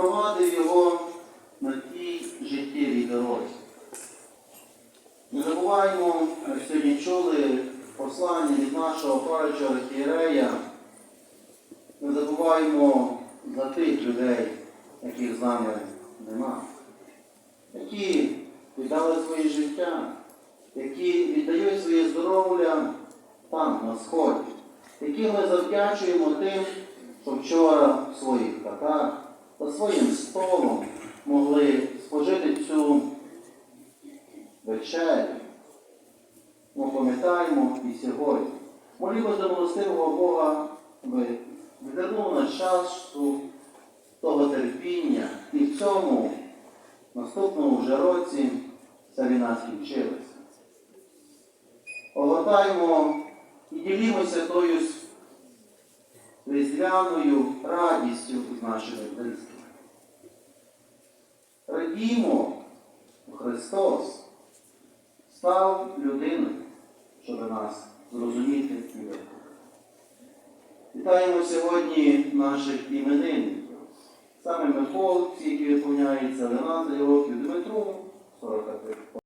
провадив його на тій життєвій дорозі. Не забуваємо, ми сьогодні чули послання від нашого парича архієрея. Не забуваємо за тих людей, яких з нами нема, які віддали своє життя, які віддають своє здоров'я там, на сході, яким ми завдячуємо тим, що вчора своїх за своїм столом могли спожити цю вечерю. Ми пам'ятаємо і сьогодні. Молімо до милостивого Бога, аби відвернув на часу того терпіння і в цьому наступному вже році ця війна скінчилася. Огортаємо і ділімося тою різдвяною радістю з нашими близькими. Радімо, Христос став людиною, щоб нас зрозуміти і виконати. Вітаємо сьогодні наших іменинників. Саме Миколці, які виповняється 11 років, Дмитру 43